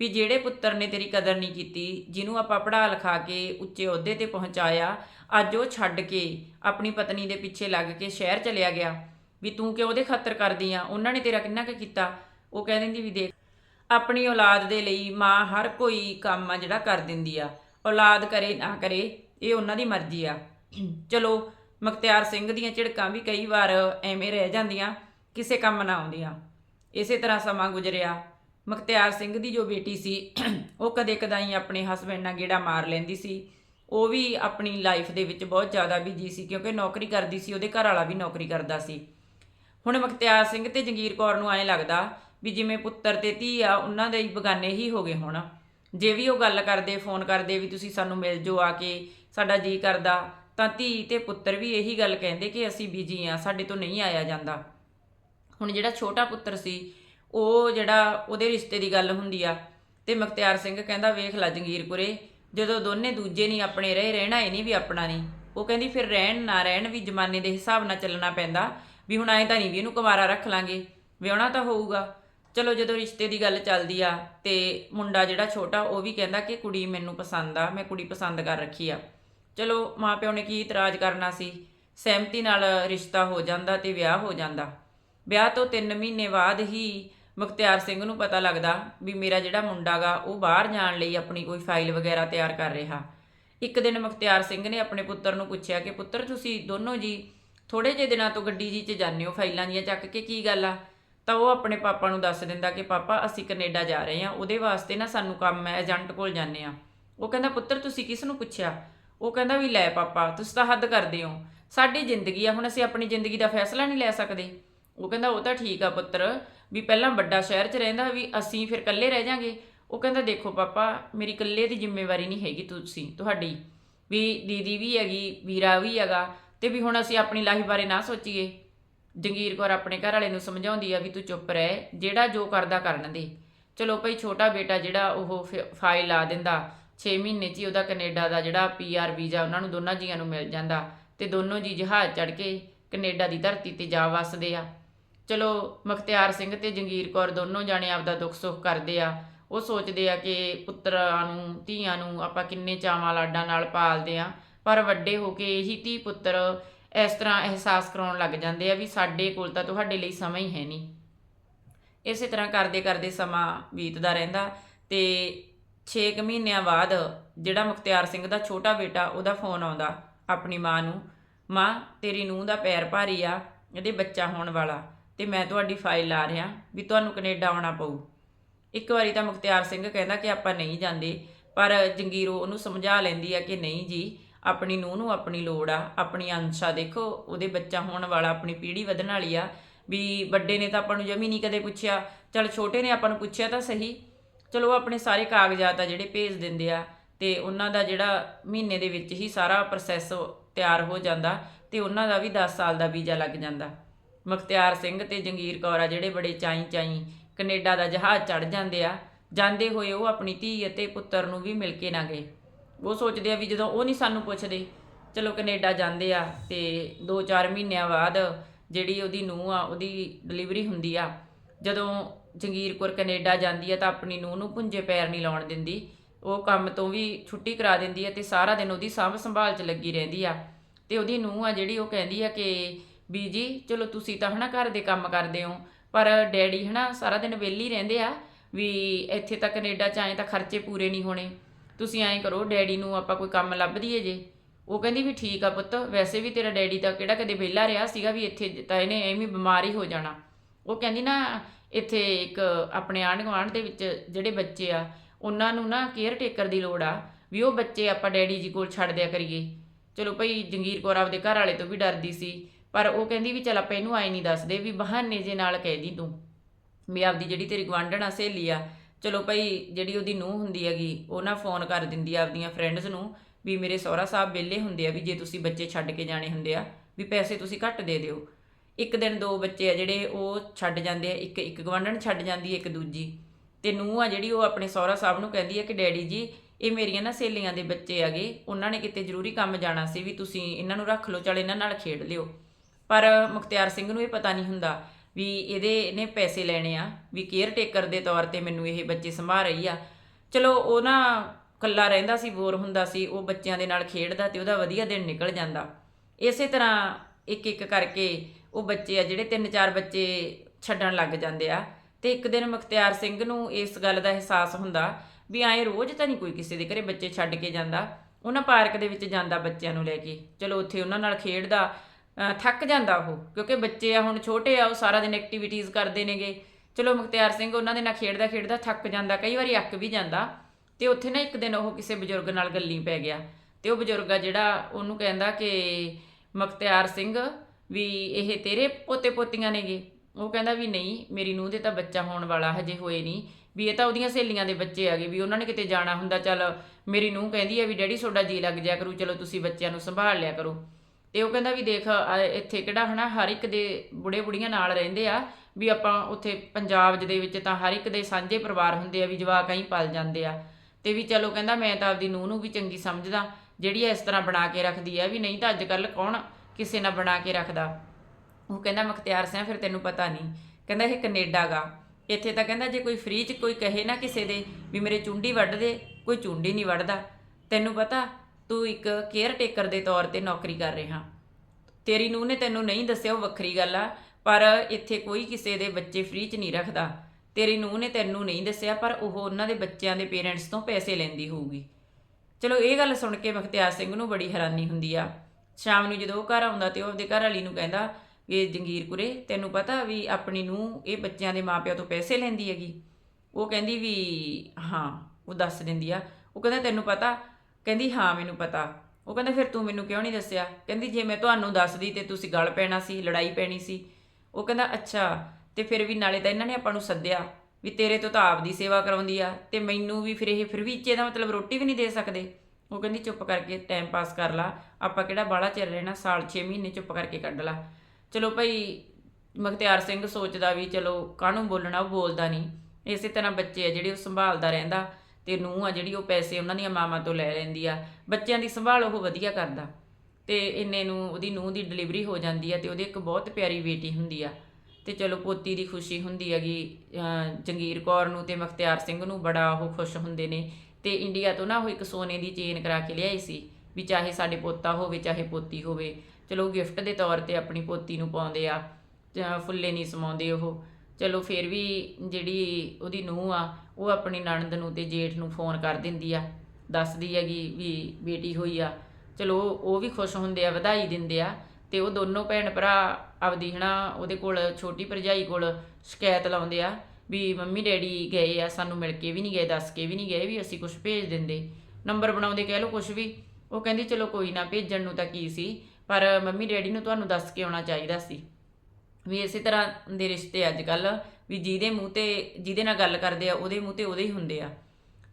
Speaker 1: ਵੀ ਜਿਹੜੇ ਪੁੱਤਰ ਨੇ ਤੇਰੀ ਕਦਰ ਨਹੀਂ ਕੀਤੀ, ਜਿਹਨੂੰ ਆਪਾਂ ਪੜ੍ਹਾ ਲਿਖਾ ਕੇ ਉੱਚੇ ਅਹੁਦੇ ਤੇ ਪਹੁੰਚਾਇਆ, ਅੱਜ ਉਹ ਛੱਡ ਕੇ ਆਪਣੀ ਪਤਨੀ ਦੇ ਪਿੱਛੇ ਲੱਗ ਕੇ ਸ਼ਹਿਰ ਚਲਿਆ ਗਿਆ। ਵੀ ਤੂੰ ਕਿਉਂ ਉਹਦੇ ਖਾਤਰ ਕਰਦੀ ਆ? ਉਹਨਾਂ ਨੇ ਤੇਰਾ ਕਿੰਨਾ ਕੁ ਕੀਤਾ? ਉਹ ਕਹਿ ਦਿੰਦੀ ਵੀ ਦੇਖ, ਆਪਣੀ ਔਲਾਦ ਦੇ ਲਈ ਮਾਂ ਹਰ ਕੋਈ ਕੰਮ ਆ ਜਿਹੜਾ ਕਰ ਦਿੰਦੀ ਆ। ਔਲਾਦ ਕਰੇ ਨਾ ਕਰੇ, ਇਹ ਉਹਨਾਂ ਦੀ ਮਰਜ਼ੀ ਆ। ਚਲੋ, ਮੁਖਤਿਆਰ ਸਿੰਘ ਦੀਆਂ ਝਿੜਕਾਂ ਵੀ ਕਈ ਵਾਰ ਐਵੇਂ ਰਹਿ ਜਾਂਦੀਆਂ, ਕਿਸੇ ਕੰਮ ਨਾ ਆਉਂਦੀਆਂ। ਇਸੇ ਤਰ੍ਹਾਂ ਸਮਾਂ ਗੁਜ਼ਰਿਆ। ਮੁਖਤਿਆਰ ਸਿੰਘ ਦੀ ਜੋ ਬੇਟੀ ਸੀ, ਉਹ ਕਦੇ ਕਦਾਈ ਆਪਣੇ ਹਸਬੰਡ ਨਾਲ ਗੇੜਾ ਮਾਰ ਲੈਂਦੀ ਸੀ। ਉਹ ਵੀ ਆਪਣੀ ਲਾਈਫ ਦੇ ਵਿੱਚ ਬਹੁਤ ਜ਼ਿਆਦਾ ਬਿਜ਼ੀ ਸੀ, ਕਿਉਂਕਿ ਨੌਕਰੀ ਕਰਦੀ ਸੀ, ਉਹਦੇ ਘਰ ਵਾਲਾ ਵੀ ਨੌਕਰੀ ਕਰਦਾ ਸੀ। ਹੁਣ ਮੁਖਤਿਆਰ ਸਿੰਘ ਤੇ ਜੰਗੀਰ ਕੌਰ ਨੂੰ ਐਂ ਲੱਗਦਾ ਵੀ ਜਿਵੇਂ ਪੁੱਤਰ ਤੇ ਧੀ ਆ, ਉਹਨਾਂ ਦੇ ਹੀ ਬਗਾਨੇ ਹੀ ਹੋ ਗਏ ਹੋਣ। ਜੇ ਵੀ ਉਹ ਗੱਲ ਕਰਦੇ, ਫੋਨ ਕਰਦੇ ਵੀ ਤੁਸੀਂ ਸਾਨੂੰ ਮਿਲ ਜਾਓ ਆ ਕੇ, ਸਾਡਾ ਜੀ ਕਰਦਾ, ਤਾਂ ਧੀ ਤੇ ਪੁੱਤਰ ਵੀ ਇਹੀ ਗੱਲ ਕਹਿੰਦੇ ਕਿ ਅਸੀਂ ਬਿਜ਼ੀ ਆ, ਸਾਡੇ ਤੋਂ ਨਹੀਂ ਆਇਆ ਜਾਂਦਾ। ਹੁਣ ਜਿਹੜਾ ਛੋਟਾ ਪੁੱਤਰ ਸੀ, ਉਹ ਜਿਹੜਾ ਉਹਦੇ ਰਿਸ਼ਤੇ ਦੀ ਗੱਲ ਹੁੰਦੀ ਆ, ਤੇ ਮੁਖਤਿਆਰ ਸਿੰਘ ਕਹਿੰਦਾ, ਵੇਖ ਲੈ ਜੰਗੀਰਪੁਰੇ, ਜਦੋਂ ਦੋਨੇ ਦੂਜੇ ਨਹੀਂ ਆਪਣੇ ਰਹੇ, ਰਹਿਣਾ ਇਹ ਨਹੀਂ ਵੀ ਆਪਣਾ ਨਹੀਂ ਉਹ ਕਹਿੰਦੀ, ਫਿਰ ਰਹਿਣ ਨਾ ਰਹਿਣ ਵੀ ਜ਼ਮਾਨੇ ਦੇ ਹਿਸਾਬ ਨਾਲ ਚੱਲਣਾ ਪੈਂਦਾ ਵੀ ਹੁਣ ਐਂ ਤਾਂ ਨਹੀਂ ਵੀ ਇਹਨੂੰ ਕੁਵਾਰਾ ਰੱਖ ਲਾਂਗੇ, ਵਿਆਹਣਾ ਤਾਂ ਹੋਊਗਾ। ਚਲੋ ਜਦੋਂ ਰਿਸ਼ਤੇ ਦੀ ਗੱਲ ਚੱਲਦੀ ਆ ਤੇ ਮੁੰਡਾ ਜਿਹੜਾ ਛੋਟਾ, ਉਹ ਵੀ ਕਹਿੰਦਾ ਕਿ ਕੁੜੀ ਮੈਨੂੰ ਪਸੰਦ ਆ, ਮੈਂ ਕੁੜੀ ਪਸੰਦ ਕਰ ਰੱਖੀ ਆ। ਚਲੋ ਮਾਪਿਓ ਨੇ ਕੀ ਇਤਰਾਜ਼ ਕਰਨਾ ਸੀ? ਸਹਿਮਤੀ ਨਾਲ ਰਿਸ਼ਤਾ ਹੋ ਜਾਂਦਾ ਤੇ ਵਿਆਹ ਹੋ ਜਾਂਦਾ। ਵਿਆਹ ਤੋਂ 3 ਮਹੀਨੇ ਬਾਅਦ ਹੀ ਮੁਖਤਿਆਰ ਸਿੰਘ ਨੂੰ ਪਤਾ ਲੱਗਦਾ ਵੀ ਮੇਰਾ ਜਿਹੜਾ ਮੁੰਡਾਗਾ ਉਹ ਬਾਹਰ ਜਾਣ ਲਈ ਆਪਣੀ ਕੋਈ ਫਾਈਲ ਵਗੈਰਾ ਤਿਆਰ ਕਰ ਰਿਹਾ। ਇੱਕ ਦਿਨ ਮੁਖਤਿਆਰ ਸਿੰਘ ਨੇ ਆਪਣੇ ਪੁੱਤਰ ਨੂੰ ਪੁੱਛਿਆ ਕਿ ਪੁੱਤਰ, ਤੁਸੀਂ ਦੋਨੋਂ ਜੀ ਥੋੜੇ ਜਿਹੇ ਦਿਨਾਂ ਤੋਂ ਗੱਡੀ ਜੀ 'ਚ ਜਾਂਦੇ ਹੋ, ਫਾਈਲਾਂ ਦੀਆਂ ਚੱਕ ਕੇ, ਕੀ ਗੱਲ ਆ? ਤਾਂ ਉਹ ਆਪਣੇ ਪਾਪਾ ਨੂੰ ਦੱਸ ਦਿੰਦਾ ਕਿ, ਪਾਪਾ, ਅਸੀਂ ਕੈਨੇਡਾ ਜਾ ਰਹੇ ਹਾਂ, ਉਹਦੇ ਵਾਸਤੇ ਨਾ ਸਾਨੂੰ ਕੰਮ ਹੈ, ਏਜੰਟ ਕੋਲ ਜਾਂਦੇ ਆ ਉਹ ਕਹਿੰਦਾ, ਪੁੱਤਰ, ਤੁਸੀਂ ਕਿਸ ਨੂੰ ਪੁੱਛਿਆ? ਉਹ ਕਹਿੰਦਾ, ਵੀ ਲੈ ਪਾਪਾ, ਤੁਸੀਂ ਤਾਂ ਹੱਦ ਕਰਦੇ ਹੋ। ਸਾਡੀ ਜ਼ਿੰਦਗੀ ਆ, ਹੁਣ ਅਸੀਂ ਆਪਣੀ ਜ਼ਿੰਦਗੀ ਦਾ ਫੈਸਲਾ ਨਹੀਂ ਲੈ ਸਕਦੇ। ਉਹ ਕਹਿੰਦਾ, ਉਹ ਤਾਂ ਠੀਕ ਆ ਪੁੱਤਰ, ਵੀ ਪਹਿਲਾਂ ਵੱਡਾ ਸ਼ਹਿਰ 'ਚ ਰਹਿੰਦਾ ਵੀ ਅਸੀਂ ਫਿਰ ਇਕੱਲੇ ਰਹਿ ਜਾਾਂਗੇ। ਉਹ ਕਹਿੰਦਾ, ਦੇਖੋ ਪਾਪਾ, ਮੇਰੀ ਇਕੱਲੇ ਦੀ ਜ਼ਿੰਮੇਵਾਰੀ ਨਹੀਂ ਹੈਗੀ ਤੁਸੀਂ, ਤੁਹਾਡੀ। ਵੀ ਦੀਦੀ ਵੀ ਹੈਗੀ, ਵੀਰਾ ਵੀ ਹੈਗਾ ਤੇ ਵੀ ਹੁਣ ਅਸੀਂ ਆਪਣੀ ਲਾਈਫ ਬਾਰੇ ਨਾ ਸੋਚੀਏ। ਜੰਗੀਰ ਕੌਰ ਆਪਣੇ ਘਰ ਵਾਲੇ ਨੂੰ ਸਮਝਾਉਂਦੀ ਆ ਵੀ ਤੂੰ ਚੁੱਪ ਰਹਿ, ਜਿਹੜਾ ਜੋ ਕਰਦਾ ਕਰਨ ਦੇ। ਚਲੋ ਭਾਈ ਛੋਟਾ ਬੇਟਾ ਜਿਹੜਾ ਉਹ ਫ- ਫਾਈਲ ਲਾ ਦਿੰਦਾ। 6 ਮਹੀਨੇ 'ਚ ਹੀ ਉਹਦਾ ਕੈਨੇਡਾ ਦਾ ਜਿਹੜਾ ਪੀਆਰ ਵੀਜ਼ਾ, ਉਹਨਾਂ ਨੂੰ ਦੋਨਾਂ ਜੀਆਂ ਨੂੰ ਮਿਲ ਜਾਂਦਾ। ਤੇ ਦੋਨੋਂ ਜੀ ਜਹਾਜ਼ ਚੜ ਕੇ ਕੈਨੇਡਾ ਦੀ ਧਰਤੀ ਤੇ ਜਾ ਵਸਦੇ ਆ। ਚਲੋ ਮੁਖਤਿਆਰ ਸਿੰਘ ਤੇ ਜੰਗੀਰ ਕੌਰ ਦੋਨੋਂ ਜਾਣੇ ਆਪਦਾ ਦੁੱਖ ਸੁੱਖ ਕਰਦੇ ਆ। ਉਹ ਸੋਚਦੇ ਆ ਕਿ ਪੁੱਤਰਾਂ ਨੂੰ, ਧੀਆਂ ਨੂੰ ਆਪਾਂ ਕਿੰਨੇ ਚਾਵਾਂ ਲਾਡਾਂ ਨਾਲ ਪਾਲਦੇ ਆ। ਪਰ ਵੱਡੇ ਹੋ ਕੇ ਇਹੀ ਧੀ ਪੁੱਤਰ ਇਸ ਤਰ੍ਹਾਂ ਅਹਿਸਾਸ ਕਰਾਉਣ ਲੱਗ ਜਾਂਦੇ ਆ ਵੀ ਸਾਡੇ ਕੋਲ ਤਾਂ ਤੁਹਾਡੇ ਲਈ ਸਮਾਂ ਹੀ ਹੈ ਨਹੀਂ। ਇਸੇ ਤਰ੍ਹਾਂ ਕਰਦੇ ਕਰਦੇ ਸਮਾਂ ਬੀਤਦਾ ਰਹਿੰਦਾ ਤੇ 6 ਮਹੀਨਿਆਂ ਬਾਅਦ ਜਿਹੜਾ ਮੁਖਤਿਆਰ ਸਿੰਘ ਦਾ ਛੋਟਾ ਬੇਟਾ ਉਹਦਾ ਫੋਨ ਆਉਂਦਾ ਆਪਣੀ ਮਾਂ ਨੂੰ, ਮਾਂ, ਤੇਰੀ ਨੂੰਹ ਦਾ ਪੈਰ ਭਾਰੀ ਆ, ਇਹਦੇ ਬੱਚਾ ਹੋਣ ਵਾਲਾ ਤੇ ਮੈਂ ਤੁਹਾਡੀ ਫਾਈਲ ਲਾ ਰਿਹਾ ਵੀ ਤੁਹਾਨੂੰ ਕੈਨੇਡਾ ਆਉਣਾ ਪਊ। ਇੱਕ ਵਾਰੀ ਤਾਂ ਮੁਖਤਿਆਰ ਸਿੰਘ ਕਹਿੰਦਾ ਕਿ ਆਪਾਂ ਨਹੀਂ ਜਾਂਦੇ, ਪਰ ਜੰਗੀਰੋ ਉਹਨੂੰ ਸਮਝਾ ਲੈਂਦੀ ਆ ਕਿ ਨਹੀਂ ਜੀ ਆਪਣੀ ਨੂੰਹ ਨੂੰ ਆਪਣੀ ਲੋੜ ਆ, ਆਪਣੀ ਅੰਸ਼ਾ ਦੇਖੋ, ਉਹਦੇ ਬੱਚਾ ਹੋਣ ਵਾਲਾ, ਆਪਣੀ ਪੀੜ੍ਹੀ ਵਧਣ ਵਾਲੀ ਆ। ਵੀ ਵੱਡੇ ਨੇ ਤਾਂ ਆਪਾਂ ਨੂੰ ਜਮੀ ਨਹੀਂ ਕਦੇ ਪੁੱਛਿਆ। ਚਲ ਛੋਟੇ ਨੇ ਆਪਾਂ ਨੂੰ ਪੁੱਛਿਆ ਤਾਂ ਸਹੀ। ਚਲੋ, ਉਹ ਆਪਣੇ ਸਾਰੇ ਕਾਗਜ਼ਾਤ ਆ ਜਿਹੜੇ ਭੇਜ ਦਿੰਦੇ ਆ ਤੇ ਉਹਨਾਂ ਦਾ ਜਿਹੜਾ ਮਹੀਨੇ ਦੇ ਵਿੱਚ ਹੀ ਸਾਰਾ ਪ੍ਰੋਸੈਸ ਤਿਆਰ ਹੋ ਜਾਂਦਾ ਤੇ ਉਹਨਾਂ ਦਾ ਵੀ 10 ਸਾਲ ਦਾ ਵੀਜ਼ਾ ਲੱਗ ਜਾਂਦਾ। ਮੁਖਤਿਆਰ ਸਿੰਘ ਤੇ ਜੰਗੀਰ ਕੌਰ ਆ ਜਿਹੜੇ ਬੜੇ ਚਾਈ ਚਾਈ ਕੈਨੇਡਾ ਦਾ ਜਹਾਜ਼ ਚੜ ਜਾਂਦੇ ਆ। ਜਾਂਦੇ ਹੋਏ ਉਹ ਆਪਣੀ ਧੀ ਅਤੇ ਪੁੱਤਰ ਨੂੰ ਵੀ ਮਿਲ ਕੇ ਨਾ ਗਏ। ਉਹ ਸੋਚਦੇ ਆ ਵੀ ਜਦੋਂ ਉਹ ਨਹੀਂ ਸਾਨੂੰ ਪੁੱਛਦੇ, ਚਲੋ ਕੈਨੇਡਾ ਜਾਂਦੇ ਆ ਤੇ 2-4 ਮਹੀਨਿਆਂ ਬਾਅਦ ਜਿਹੜੀ ਉਹਦੀ ਨੂੰਹ ਆ, ਉਹਦੀ ਡਿਲੀਵਰੀ ਹੁੰਦੀ ਆ, ਜਦੋਂ ਜੰਗੀਰ ਕੌਰ ਕੈਨੇਡਾ ਜਾਂਦੀ ਆ ਤਾਂ ਆਪਣੀ ਨੂੰਹ ਨੂੰ ਪੁੰਜੇ ਪੈਰ ਨਹੀਂ ਲਾਉਣ ਦਿੰਦੀ। ਉਹ ਕੰਮ ਤੋਂ ਵੀ ਛੁੱਟੀ ਕਰਾ ਦਿੰਦੀ ਆ ਤੇ ਸਾਰਾ ਦਿਨ ਉਹਦੀ ਸਾਂਭ ਸੰਭਾਲ 'ਚ ਲੱਗੀ ਰਹਿੰਦੀ ਆ। ਤੇ ਉਹਦੀ ਨੂੰਹ ਆ ਜਿਹੜੀ ਉਹ ਕਹਿੰਦੀ ਆ ਕਿ ਵੀ ਜੀ, ਚਲੋ ਤੁਸੀਂ ਤਾਂ ਹਨਾ ਘਰ ਦੇ ਕੰਮ ਕਰਦੇ ਹੋ, ਪਰ ਡੈਡੀ ਹਨਾ ਸਾਰਾ ਦਿਨ ਵਿਹਲੀ ਰਹਿੰਦੇ ਆ, ਵੀ ਇੱਥੇ ਤਾਂ ਕੈਨੇਡਾ ਚ ਆਏ ਤਾਂ ਖਰਚੇ ਪੂਰੇ ਨਹੀਂ ਹੋਣੇ। ਤੁਸੀਂ ਐਂ ਕਰੋ, ਡੈਡੀ ਨੂੰ ਆਪਾਂ ਕੋਈ ਕੰਮ ਲੱਭ ਦਈਏ ਜੇ। ਉਹ ਕਹਿੰਦੀ ਵੀ ਠੀਕ ਆ ਪੁੱਤ, ਵੈਸੇ ਵੀ ਤੇਰਾ ਡੈਡੀ ਤਾਂ ਕਿਹੜਾ ਕਦੇ ਵਿਹਲਾ ਰਿਹਾ ਸੀਗਾ ਵੀ ਇੱਥੇ ਤਾਂ ਇਹਨੇ ਐਵੇਂ ਬਿਮਾਰ ਹੀ ਹੋ ਜਾਣਾ। ਉਹ ਕਹਿੰਦੀ ਨਾ, ਇੱਥੇ ਇੱਕ ਆਪਣੇ ਆਂਢ ਗੁਆਂਢ ਦੇ ਵਿੱਚ ਜਿਹੜੇ ਬੱਚੇ ਆ, ਉਹਨਾਂ ਨੂੰ ਨਾ ਕੇਅਰ ਟੇਕਰ ਦੀ ਲੋੜ ਆ ਵੀ ਉਹ ਬੱਚੇ ਆਪਾਂ ਡੈਡੀ ਜੀ ਕੋਲ ਛੱਡ ਦਿਆ ਕਰੀਏ। ਚਲੋ ਭਈ ਜੰਗੀਰ ਕੌਰ ਆਪਦੇ ਘਰ ਵਾਲੇ ਤੋਂ ਵੀ ਡਰਦੀ ਸੀ, ਪਰ ਉਹ ਕਹਿੰਦੀ ਵੀ ਚਲ ਆਪਾਂ ਇਹਨੂੰ ਆਏ ਨਹੀਂ ਦੱਸਦੇ ਵੀ ਬਹਾਨੇ ਜੇ ਨਾਲ ਕਹਿ ਕਹਿਦੀ ਤੂੰ ਵੀ ਆਪਦੀ ਜਿਹੜੀ ਤੇਰੀ ਗਵਾਂਢਣਾ ਸਹੇਲੀ ਆ ਚਲੋ ਭਾਈ, ਜਿਹੜੀ ਉਹਦੀ ਨੂੰਹ ਹੁੰਦੀ ਹੈਗੀ, ਉਹ ਨਾ ਫੋਨ ਕਰ ਦਿੰਦੀ ਆ ਆਪਦੀਆਂ ਫਰੈਂਡਸ ਨੂੰ ਵੀ ਮੇਰੇ ਸਹੁਰਾ ਸਾਹਿਬ ਵਿਹਲੇ ਹੁੰਦੇ ਆ ਵੀ ਜੇ ਤੁਸੀਂ ਬੱਚੇ ਛੱਡ ਕੇ ਜਾਣੇ ਹੁੰਦੇ ਆ, ਵੀ ਪੈਸੇ ਤੁਸੀਂ ਘੱਟ ਦੇ ਦਿਓ। ਇੱਕ ਦਿਨ ਦੋ ਬੱਚੇ ਆ ਜਿਹੜੇ ਉਹ ਛੱਡ ਜਾਂਦੇ ਆ, ਇੱਕ ਇੱਕ ਗਵਾਂਢਣ ਛੱਡ ਜਾਂਦੀ ਹੈ ਇੱਕ ਦੂਜੀ। ਤੇ ਨੂੰਹ ਆ ਜਿਹੜੀ ਉਹ ਆਪਣੇ ਸਹੁਰਾ ਸਾਹਿਬ ਨੂੰ ਕਹਿੰਦੀ ਹੈ ਕਿ ਡੈਡੀ ਜੀ, ਇਹ ਮੇਰੀਆਂ ਨਾ ਸਹੇਲੀਆਂ ਦੇ ਬੱਚੇ ਹੈਗੇ, ਉਹਨਾਂ ਨੇ ਕਿਤੇ ਜ਼ਰੂਰੀ ਕੰਮ ਜਾਣਾ ਸੀ ਵੀ ਤੁਸੀਂ ਇਹਨਾਂ ਨੂੰ ਰੱਖ ਲਓ, ਚਲ ਇਹਨਾਂ ਨਾਲ ਖੇਡ ਲਿਓ। ਪਰ ਮੁਖਤਿਆਰ ਸਿੰਘ ਨੂੰ ਇਹ ਪਤਾ ਨਹੀਂ ਹੁੰਦਾ ਵੀ ਇਹਦੇ ਇਹਨੇ ਪੈਸੇ ਲੈਣੇ ਆ, ਵੀ ਕੇਅਰ ਟੇਕਰ ਦੇ ਤੌਰ ਤੇ ਮੈਨੂੰ ਇਹ ਬੱਚੇ ਸੰਭਾਲ ਰਹੀ ਆ। ਚਲੋ, ਉਹ ਨਾ ਕੱਲਾ ਰਹਿੰਦਾ ਸੀ ਬੋਰ ਹੁੰਦਾ ਸੀ, ਉਹ ਬੱਚਿਆਂ ਦੇ ਨਾਲ ਖੇਡਦਾ ਤੇ ਉਹਦਾ ਵਧੀਆ ਦਿਨ ਨਿਕਲ ਜਾਂਦਾ। ਇਸੇ ਤਰ੍ਹਾਂ ਇੱਕ ਇੱਕ ਕਰਕੇ ਉਹ ਬੱਚੇ ਆ, ਜਿਹੜੇ ਤਿੰਨ ਚਾਰ ਬੱਚੇ ਛੱਡਣ ਲੱਗ ਜਾਂਦੇ ਆ। ਤੇ ਇੱਕ ਦਿਨ ਮੁਖਤਿਆਰ ਸਿੰਘ ਨੂੰ ਇਸ ਗੱਲ ਦਾ ਅਹਿਸਾਸ ਹੁੰਦਾ ਵੀ ਐਂ ਰੋਜ਼ ਤਾਂ ਨਹੀਂ ਕੋਈ ਕਿਸੇ ਦੇ ਘਰੇ ਬੱਚੇ ਛੱਡ ਕੇ ਜਾਂਦਾ। ਉਹਨਾਂ ਪਾਰਕ ਦੇ ਵਿੱਚ ਜਾਂਦਾ ਬੱਚਿਆਂ ਨੂੰ ਲੈ ਕੇ। ਚਲੋ, ਉੱਥੇ ਉਹਨਾਂ ਨਾਲ ਖੇਡਦਾ ਅਹ ਥੱਕ ਜਾਂਦਾ ਉਹ, ਕਿਉਂਕਿ ਬੱਚੇ ਆ ਹੁਣ ਛੋਟੇ ਆ, ਉਹ ਸਾਰਾ ਦਿਨ ਐਕਟੀਵਿਟੀਜ਼ ਕਰਦੇ ਨੇਗੇ। ਚਲੋ ਮੁਖਤਿਆਰ ਸਿੰਘ ਉਹਨਾਂ ਦੇ ਨਾਲ ਖੇਡਦਾ ਖੇਡਦਾ ਥੱਕ ਜਾਂਦਾ, ਕਈ ਵਾਰੀ ਅੱਕ ਵੀ ਜਾਂਦਾ। ਤੇ ਉੱਥੇ ਨਾ ਇੱਕ ਦਿਨ ਉਹ ਕਿਸੇ ਬਜ਼ੁਰਗ ਨਾਲ ਗੱਲੀ ਪੈ ਗਿਆ। ਤੇ ਉਹ ਬਜ਼ੁਰਗ ਆ ਜਿਹੜਾ ਉਹਨੂੰ ਕਹਿੰਦਾ ਕਿ ਮੁਖਤਿਆਰ ਸਿੰਘ ਵੀ ਇਹ ਤੇਰੇ ਪੋਤੇ ਪੋਤੀਆਂ ਨੇਗੇ। ਉਹ ਕਹਿੰਦਾ ਵੀ ਨਹੀਂ, ਮੇਰੀ ਨੂੰਹ ਦੇ ਤਾਂ ਬੱਚਾ ਹੋਣ ਵਾਲਾ ਹਜੇ ਹੋਏ ਨਹੀਂ। ਵੀ ਇਹ ਤਾਂ ਉਹਦੀਆਂ ਸਹੇਲੀਆਂ ਦੇ ਬੱਚੇ ਆਗੇ ਵੀ ਉਹਨਾਂ ਨੇ ਕਿਤੇ ਜਾਣਾ ਹੁੰਦਾ, ਚੱਲ ਮੇਰੀ ਨੂੰਹ ਕਹਿੰਦੀ ਆ ਵੀ ਡੈਡੀ, ਤੁਹਾਡਾ ਜੀ ਲੱਗ ਜਾ ਕਰੂ, ਚਲੋ ਤੁਸੀਂ ਬੱਚਿਆਂ ਨੂੰ ਸੰਭਾਲ ਲਿਆ ਕਰੋ। ਤੇ ਉਹ ਕਹਿੰਦਾ ਵੀ ਦੇਖ ਇੱਥੇ ਕਿਹੜਾ ਹਨਾ, ਹਰ ਇੱਕ ਦੇ ਬੁੜੇ ਬੁੜੀਆਂ ਨਾਲ ਰਹਿੰਦੇ ਆ, ਵੀ ਆਪਾਂ ਉੱਥੇ ਪੰਜਾਬ ਦੇ ਵਿੱਚ ਤਾਂ ਹਰ ਇੱਕ ਦੇ ਸਾਂਝੇ ਪਰਿਵਾਰ ਹੁੰਦੇ ਆ, ਵੀ ਜਵਾਕ ਹੀ ਪਲ ਜਾਂਦੇ ਆ। ਤੇ ਵੀ ਚਲੋ ਕਹਿੰਦਾ ਮੈਂ ਤਾਂ ਆਪਦੀ ਨੂੰਹ ਨੂੰ ਵੀ ਚੰਗੀ ਸਮਝਦਾ, ਜਿਹੜੀ ਇਸ ਤਰ੍ਹਾਂ ਬਣਾ ਕੇ ਰੱਖਦੀ ਆ, ਵੀ ਨਹੀਂ ਤਾਂ ਅੱਜ ਕੱਲ ਕੌਣ ਕਿਸੇ ਨਾਲ ਬਣਾ ਕੇ ਰੱਖਦਾ। ਉਹ ਕਹਿੰਦਾ ਮਖਤਿਆਰ ਸਿੰਘ, ਫਿਰ ਤੈਨੂੰ ਪਤਾ ਨਹੀਂ। ਕਹਿੰਦਾ ਇਹ ਕੈਨੇਡਾ ਗਾ। ਇੱਥੇ ਤਾਂ ਕਹਿੰਦਾ ਜੇ ਕੋਈ ਫ੍ਰੀ ਚ ਕੋਈ ਕਹੇ ਨਾ ਕਿਸੇ ਦੇ, ਵੀ ਮੇਰੇ ਚੁੰਡੀ ਵੱਢ ਦੇ, ਕੋਈ ਚੁੰਡੀ ਨਹੀਂ ਵੱਢਦਾ। ਤੈਨੂੰ ਪਤਾ ਤੂੰ ਇੱਕ ਕੇਅਰ ਟੇਕਰ ਦੇ ਤੌਰ ਤੇ ਨੌਕਰੀ ਕਰ ਰਿਹਾ। ਤੇਰੀ ਨੂੰਹ ਨੇ ਤੈਨੂੰ ਨਹੀਂ ਦੱਸਿਆ ਉਹ ਵੱਖਰੀ ਗੱਲ ਆ, ਪਰ ਇੱਥੇ ਕੋਈ ਕਿਸੇ ਦੇ ਬੱਚੇ ਫ੍ਰੀ ਚ ਨਹੀਂ ਰੱਖਦਾ। ਤੇਰੀ ਨੂੰਹ ਨੇ ਤੈਨੂੰ ਨਹੀਂ ਦੱਸਿਆ, ਪਰ ਉਹ ਉਹਨਾਂ ਦੇ ਬੱਚਿਆਂ ਦੇ ਪੇਰੈਂਟਸ ਤੋਂ ਪੈਸੇ ਲੈਂਦੀ ਹੋਊਗੀ। ਚਲੋ, ਇਹ ਗੱਲ ਸੁਣ ਕੇ ਬਖਤਿਆਰ ਸਿੰਘ ਨੂੰ ਬੜੀ ਹੈਰਾਨੀ ਹੁੰਦੀ ਆ। ਸ਼ਾਮ ਨੂੰ ਜਦੋਂ ਉਹ ਘਰ ਆਉਂਦਾ ਤੇ ਉਹ ਆਪਦੇ ਘਰ ਵਾਲੀ ਨੂੰ ਕਹਿੰਦਾ ਵੀ, ਜੰਗੀਰ ਕੁਰੇ, ਤੈਨੂੰ ਪਤਾ ਵੀ ਆਪਣੀ ਨੂੰ ਇਹ ਬੱਚਿਆਂ ਦੇ ਮਾਪਿਆਂ ਤੋਂ ਪੈਸੇ ਲੈਂਦੀ ਹੈਗੀ। ਉਹ ਕਹਿੰਦੀ ਵੀ, ਹਾਂ। ਉਹ ਦੱਸ ਦਿੰਦੀ ਆ। ਉਹ ਕਹਿੰਦਾ, ਤੈਨੂੰ ਪਤਾ ਕਹਿੰਦੀ, ਹਾਂ, ਮੈਨੂੰ ਪਤਾ। ਉਹ ਕਹਿੰਦਾ, ਫਿਰ ਤੂੰ ਮੈਨੂੰ ਕਿਉਂ ਨਹੀਂ ਦੱਸਿਆ? ਕਹਿੰਦੀ, ਜੇ ਮੈਂ ਤੁਹਾਨੂੰ ਦੱਸਦੀ ਤੇ ਤੁਸੀਂ ਗੱਲ ਪੈਣਾ ਸੀ, ਲੜਾਈ ਪੈਣੀ ਸੀ। ਉਹ ਕਹਿੰਦਾ, ਅੱਛਾ, ਤੇ ਫਿਰ ਵੀ ਨਾਲੇ ਤਾਂ ਇਹਨਾਂ ਨੇ ਆਪਾਂ ਨੂੰ ਸੱਦਿਆ ਵੀ ਤੇਰੇ ਤੋਂ ਤਾਂ ਆਪਦੀ ਸੇਵਾ ਕਰਾਉਂਦੀ ਆ ਤੇ ਮੈਨੂੰ ਵੀ ਫਿਰ ਇਹ ਫਿਰ ਵੀ ਇੱਚੇ ਦਾ ਮਤਲਬ ਰੋਟੀ ਵੀ ਨਹੀਂ ਦੇ ਸਕਦੇ? ਉਹ ਕਹਿੰਦੀ, ਚੁੱਪ ਕਰਕੇ ਟਾਈਮ ਪਾਸ ਕਰ ਲਾ। ਆਪਾਂ ਕਿਹੜਾ ਬਾਹਲਾ ਚਿਰ ਰਹਿਣਾ? ਸਾਲ 6 ਮਹੀਨੇ ਚੁੱਪ ਕਰਕੇ ਕੱਢ ਲਾ। ਚਲੋ ਭਾਈ, ਮਖਤਿਆਰ ਸਿੰਘ ਸੋਚਦਾ ਵੀ ਚਲੋ ਕਾਹਨੂੰ ਬੋਲਣਾ, ਉਹ ਬੋਲਦਾ ਨਹੀਂ। ਇਸੇ ਤਰ੍ਹਾਂ ਬੱਚੇ ਆ ਜਿਹੜੇ ਉਹ ਸੰਭਾਲਦਾ ਰਹਿੰਦਾ। ਤੇ ਨੂੰਹ ਆ ਜਿਹੜੀ ਉਹ ਪੈਸੇ ਉਹਨਾਂ ਦੀਆਂ ਮਾਵਾਂ ਤੋਂ ਲੈ ਲੈਂਦੀ ਆ। ਬੱਚਿਆਂ ਦੀ ਸੰਭਾਲ ਉਹ ਵਧੀਆ ਕਰਦਾ। ਤੇ ਇੰਨੇ ਨੂੰ ਉਹਦੀ ਨੂੰਹ ਦੀ ਡਿਲੀਵਰੀ ਹੋ ਜਾਂਦੀ ਆ ਤੇ ਉਹਦੀ ਇੱਕ ਬਹੁਤ ਪਿਆਰੀ ਬੇਟੀ ਹੁੰਦੀ ਆ। ਤੇ ਚਲੋ ਪੋਤੀ ਦੀ ਖੁਸ਼ੀ ਹੁੰਦੀ ਹੈਗੀ ਅਹ, ਜੰਗੀਰ ਕੌਰ ਨੂੰ ਤੇ ਮਖਤਿਆਰ ਸਿੰਘ ਨੂੰ ਬੜਾ ਉਹ ਖੁਸ਼ ਹੁੰਦੇ ਨੇ। ਤੇ ਇੰਡੀਆ ਤੋਂ ਨਾ ਉਹ ਇੱਕ ਸੋਨੇ ਦੀ ਚੇਨ ਕਰਾ ਕੇ ਲਿਆਈ ਸੀ ਵੀ ਚਾਹੇ ਸਾਡੇ ਪੋਤਾ ਹੋਵੇ, ਚਾਹੇ ਪੋਤੀ ਹੋਵੇ। ਚਲੋ ਗਿਫਟ ਦੇ ਤੌਰ ਤੇ ਆਪਣੀ ਪੋਤੀ ਨੂੰ ਪਾਉਂਦੇ ਆ। ਫੁੱਲੇ ਨਹੀਂ ਸਮਾਉਂਦੇ ਉਹ। ਚਲੋ ਫਿਰ ਵੀ ਜਿਹੜੀ ਉਹਦੀ ਨੂੰਹ ਆ, ਉਹ ਆਪਣੀ ਨਣਦ ਨੂੰ ਤੇ ਜੇਠ ਨੂੰ ਫੋਨ ਕਰ ਦਿੰਦੀ ਆ, ਦੱਸਦੀ ਹੈਗੀ ਵੀ ਬੇਟੀ ਹੋਈ ਆ। ਚਲੋ ਉਹ ਵੀ ਖੁਸ਼ ਹੁੰਦੇ ਆ, ਵਧਾਈ ਦਿੰਦੇ ਆ ਤੇ ਉਹ ਦੋਨੋਂ ਭੈਣ ਭਰਾ ਆਪਦੀ ਹਨਾ, ਉਹਦੇ ਕੋਲ ਛੋਟੀ ਭਰਜਾਈ ਕੋਲ ਸ਼ਿਕਾਇਤ ਲਾਉਂਦੇ ਆ ਵੀ ਮੰਮੀ ਡੈਡੀ ਗਏ ਆ, ਸਾਨੂੰ ਮਿਲ ਕੇ ਵੀ ਨਹੀਂ ਗਏ, ਦੱਸ ਕੇ ਵੀ ਨਹੀਂ ਗਏ ਵੀ ਅਸੀਂ ਕੁਝ ਭੇਜ ਦਿੰਦੇ। ਨੰਬਰ ਬਣਾਉਂਦੇ ਕਹਿ ਲਓ ਕੁਝ ਵੀ। ਉਹ ਕਹਿੰਦੀ ਚਲੋ ਕੋਈ ਨਾ, ਭੇਜਣ ਨੂੰ ਤਾਂ ਕੀ ਸੀ, ਪਰ ਮੰਮੀ ਡੈਡੀ ਨੂੰ ਤੁਹਾਨੂੰ ਦੱਸ ਕੇ ਆਉਣਾ ਚਾਹੀਦਾ ਸੀ। ਵੀ ਇਸੇ ਤਰ੍ਹਾਂ ਦੇ ਰਿਸ਼ਤੇ ਅੱਜ ਕੱਲ ਵੀ ਜਿਹਦੇ ਮੂੰਹ ਤੇ, ਜਿਹਦੇ ਨਾਲ ਗੱਲ ਕਰਦੇ ਆ, ਉਹਦੇ ਮੂੰਹ ਤੇ ਉਹਦੇ ਹੀ ਹੁੰਦੇ ਆ।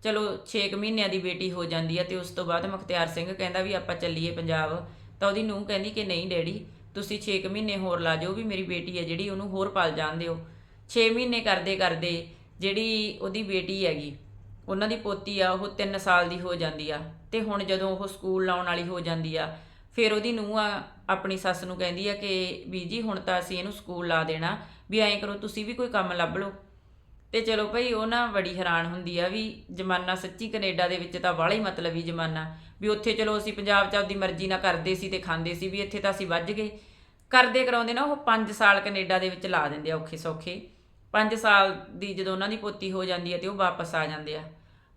Speaker 1: ਚਲੋ 6 ਮਹੀਨਿਆਂ ਦੀ ਬੇਟੀ ਹੋ ਜਾਂਦੀ ਆ ਤੇ ਉਸ ਤੋਂ ਬਾਅਦ ਮੁਖਤਿਆਰ ਸਿੰਘ ਕਹਿੰਦਾ ਵੀ ਆਪਾਂ ਚੱਲੀਏ ਪੰਜਾਬ, ਤਾਂ ਉਹਦੀ ਨੂੰਹ ਕਹਿੰਦੀ ਕਿ ਨਹੀਂ ਡੈਡੀ, ਤੁਸੀਂ 6 ਮਹੀਨੇ ਹੋਰ ਲਾ ਜਾਓ ਵੀ ਮੇਰੀ ਬੇਟੀ ਹੈ ਜਿਹੜੀ ਉਹਨੂੰ ਹੋਰ ਪਲ ਜਾਣ ਦਿਓ। 6 ਮਹੀਨੇ ਕਰਦੇ ਕਰਦੇ ਜਿਹੜੀ ਉਹਦੀ ਬੇਟੀ ਹੈਗੀ, ਉਹਨਾਂ ਦੀ ਪੋਤੀ ਆ, ਉਹ 3 ਸਾਲ ਦੀ ਹੋ ਜਾਂਦੀ ਆ ਤੇ ਹੁਣ ਜਦੋਂ ਉਹ ਸਕੂਲ ਲਾਉਣ ਵਾਲੀ ਹੋ ਜਾਂਦੀ ਆ, ਫਿਰ ਉਹਦੀ ਨੂੰਹ ਆ ਆਪਣੀ ਸੱਸ ਨੂੰ ਕਹਿੰਦੀ ਆ ਕਿ ਬੀਜੀ ਹੁਣ ਤਾਂ ਅਸੀਂ ਇਹਨੂੰ ਸਕੂਲ ਲਾ ਦੇਣਾ, ਵੀ ਐਂ ਕਰੋ ਤੁਸੀਂ ਵੀ ਕੋਈ ਕੰਮ ਲੱਭ ਲਓ। ਤੇ ਚਲੋ ਭਈ ਉਹ ਨਾ ਬੜੀ ਹੈਰਾਨ ਹੁੰਦੀ ਆ ਵੀ ਜਮਾਨਾ ਸੱਚੀ ਕੈਨੇਡਾ ਦੇ ਵਿੱਚ ਤਾਂ ਵਾਲਾ ਹੀ ਮਤਲਬ ਹੀ ਜਮਾਨਾ, ਵੀ ਉੱਥੇ ਚਲੋ ਅਸੀਂ ਪੰਜਾਬ 'ਚ ਆਪਦੀ ਮਰਜ਼ੀ ਨਾਲ ਕਰਦੇ ਸੀ ਤੇ ਖਾਂਦੇ ਸੀ, ਵੀ ਇੱਥੇ ਤਾਂ ਅਸੀਂ ਵੱਜ ਗਏ। ਕਰਦੇ ਕਰਾਉਂਦੇ ਨਾ ਉਹ 5 ਸਾਲ ਕੈਨੇਡਾ ਦੇ ਵਿੱਚ ਲਾ ਦਿੰਦੇ ਆ ਔਖੇ ਸੌਖੇ। 5 ਸਾਲ ਦੀ ਜਦੋਂ ਉਹਨਾਂ ਦੀ ਪੋਤੀ ਹੋ ਜਾਂਦੀ ਹੈ ਤੇ ਉਹ ਵਾਪਸ ਆ ਜਾਂਦੇ ਆ।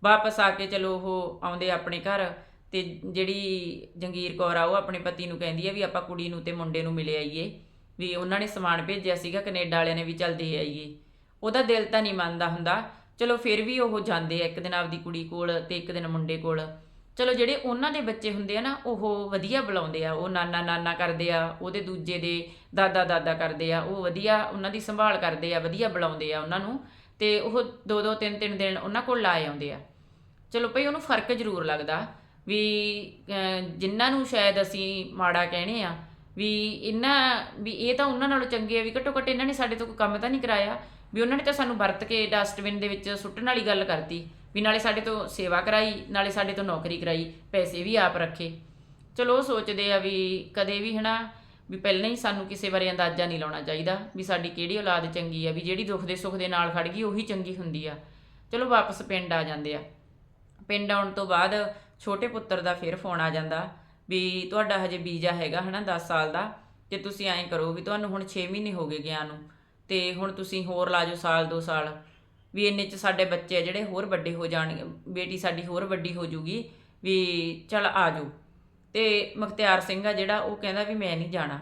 Speaker 1: ਵਾਪਸ ਆ ਕੇ ਚਲੋ ਉਹ ਆਉਂਦੇ ਆ ਆਪਣੇ ਘਰ ਤੇ ਜਿਹੜੀ ਜੰਗੀਰ ਕੌਰ ਆ, ਉਹ ਆਪਣੇ ਪਤੀ ਨੂੰ ਕਹਿੰਦੀ ਆ ਵੀ ਆਪਾਂ ਕੁੜੀ ਨੂੰ ਤੇ ਮੁੰਡੇ ਨੂੰ ਮਿਲੇ ਆਈਏ। ਵੀ ਉਹਨਾਂ ਨੇ ਸਮਾਨ ਭੇਜਿਆ ਸੀਗਾ, ਕੈਨੇਡਾ ਵਾਲਿਆਂ ਨੇ ਵੀ ਚੱਲ ਦੇ ਆਈਏ। ਉਹਦਾ ਦਿਲ ਤਾਂ ਨਹੀਂ ਮੰਨਦਾ ਹੁੰਦਾ। ਚਲੋ ਫਿਰ ਵੀ ਉਹ ਜਾਂਦੇ ਆ, ਇੱਕ ਦਿਨ ਆਪਦੀ ਕੁੜੀ ਕੋਲ ਤੇ ਇੱਕ ਦਿਨ ਮੁੰਡੇ ਕੋਲ। ਚਲੋ ਜਿਹੜੇ ਉਹਨਾਂ ਦੇ ਬੱਚੇ ਹੁੰਦੇ ਆ ਨਾ, ਉਹ ਵਧੀਆ ਬੁਲਾਉਂਦੇ ਆ। ਉਹ ਨਾਨਾ ਨਾਨਾ ਕਰਦੇ ਆ, ਉਹਦੇ ਦੂਜੇ ਦੇ ਦਾਦਾ ਦਾਦਾ ਕਰਦੇ ਆ। ਉਹ ਵਧੀਆ ਉਹਨਾਂ ਦੀ ਸੰਭਾਲ ਕਰਦੇ ਆ, ਵਧੀਆ ਬੁਲਾਉਂਦੇ ਆ ਉਹਨਾਂ ਨੂੰ। ਤੇ ਉਹ ਦੋ ਦੋ ਤਿੰਨ ਤਿੰਨ ਦਿਨ ਉਹਨਾਂ ਕੋਲ ਲਾਏ ਆਉਂਦੇ ਆ। ਚਲੋ ਭਈ ਉਹਨੂੰ ਫ਼ਰਕ ਜ਼ਰੂਰ ਲੱਗਦਾ। ਵੀ ਜਿਨ੍ਹਾਂ ਨੂੰ ਸ਼ਾਇਦ ਅਸੀਂ ਮਾੜਾ ਕਹਿਣੇ ਆ, ਵੀ ਇਹਨਾਂ, ਵੀ ਇਹ ਤਾਂ ਉਹਨਾਂ ਨਾਲੋਂ ਚੰਗੇ ਆ, ਵੀ ਘੱਟੋ ਘੱਟ ਇਹਨਾਂ ਨੇ ਸਾਡੇ ਤੋਂ ਕੋਈ ਕੰਮ ਤਾਂ ਨਹੀਂ ਕਰਾਇਆ, ਵੀ ਉਹਨਾਂ ਨੇ ਤਾਂ ਸਾਨੂੰ ਵਰਤ ਕੇ ਡਸਟਬਿਨ ਦੇ ਵਿੱਚ ਸੁੱਟਣ ਵਾਲੀ ਗੱਲ ਕਰਤੀ, ਵੀ ਨਾਲੇ ਸਾਡੇ ਤੋਂ ਸੇਵਾ ਕਰਾਈ, ਨਾਲੇ ਸਾਡੇ ਤੋਂ ਨੌਕਰੀ ਕਰਾਈ, ਪੈਸੇ ਵੀ ਆਪ ਰੱਖੇ। ਚਲੋ ਉਹ ਸੋਚਦੇ ਆ ਵੀ ਕਦੇ ਵੀ ਹਨਾ, ਵੀ ਪਹਿਲਾਂ ਹੀ ਸਾਨੂੰ ਕਿਸੇ ਬਾਰੇ ਅੰਦਾਜ਼ਾ ਨਹੀਂ ਲਾਉਣਾ ਚਾਹੀਦਾ, ਵੀ ਸਾਡੀ ਕਿਹੜੀ ਔਲਾਦ ਚੰਗੀ ਆ, ਵੀ ਜਿਹੜੀ ਦੁੱਖ ਦੇ ਸੁੱਖ ਦੇ ਨਾਲ ਖੜ ਗਈ, ਉਹੀ ਚੰਗੀ ਹੁੰਦੀ ਆ। ਚਲੋ ਵਾਪਸ ਪਿੰਡ ਆ ਜਾਂਦੇ ਆ। ਪਿੰਡ ਆਉਣ ਤੋਂ ਬਾਅਦ ਛੋਟੇ ਪੁੱਤਰ ਦਾ ਫਿਰ ਫੋਨ ਆ ਜਾਂਦਾ ਵੀ ਤੁਹਾਡਾ ਹਜੇ ਵੀਜ਼ਾ ਹੈਗਾ ਹਨਾ 10 ਸਾਲ ਦਾ ਤੇ ਤੁਸੀਂ ਐਂ ਕਰੋ ਵੀ ਤੁਹਾਨੂੰ ਹੁਣ 6 ਮਹੀਨੇ ਹੋ ਗਏ ਗਿਆ ਨੂੰ ਤੇ ਹੁਣ ਤੁਸੀਂ ਹੋਰ ਲਾ ਜਾਓ ਸਾਲ 2 ਸਾਲ। ਵੀ ਇੰਨੇ ਚ ਸਾਡੇ ਬੱਚੇ ਆ ਜਿਹੜੇ ਹੋਰ ਵੱਡੇ ਹੋ ਜਾਣਗੇ, ਬੇਟੀ ਸਾਡੀ ਹੋਰ ਵੱਡੀ ਹੋ ਜੂਗੀ, ਵੀ ਚਲ ਆ ਜਾਓ। ਤੇ ਮੁਖਤਿਆਰ ਸਿੰਘ ਆ ਜਿਹੜਾ ਉਹ ਕਹਿੰਦਾ ਵੀ ਮੈਂ ਨਹੀਂ ਜਾਣਾ।